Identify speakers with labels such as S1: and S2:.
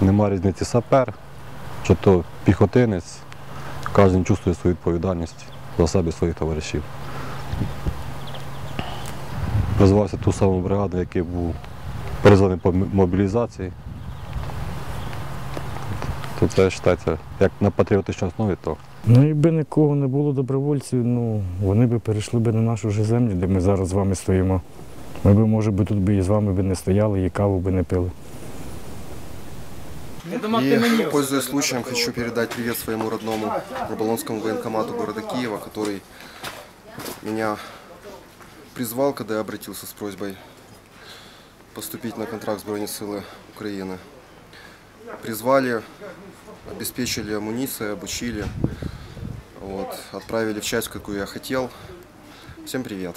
S1: Нема різниці сапер, чи то піхотинець. Кожен чувствує свою відповідальність за себе своїх товаришів. Призвався ту саму бригаду, який був призваний по мобілізації. То це вважається, як на патріотичній основі, то
S2: Ну, якби нікого не було добровольців, ну вони би перейшли би на нашу вже землю, де ми зараз з вами стоїмо. Ми б, може би, тут би і з вами би не стояли, і каву би не пили.
S3: И, пользуясь случаем, хочу передать привет своему родному Оболонскому военкомату города Киева, который меня призвал, когда я обратился с просьбой поступить на контракт Збройні силы Украины. Призвали, обеспечили амуницией, обучили, вот, отправили в часть, какую я хотел. Всем привет!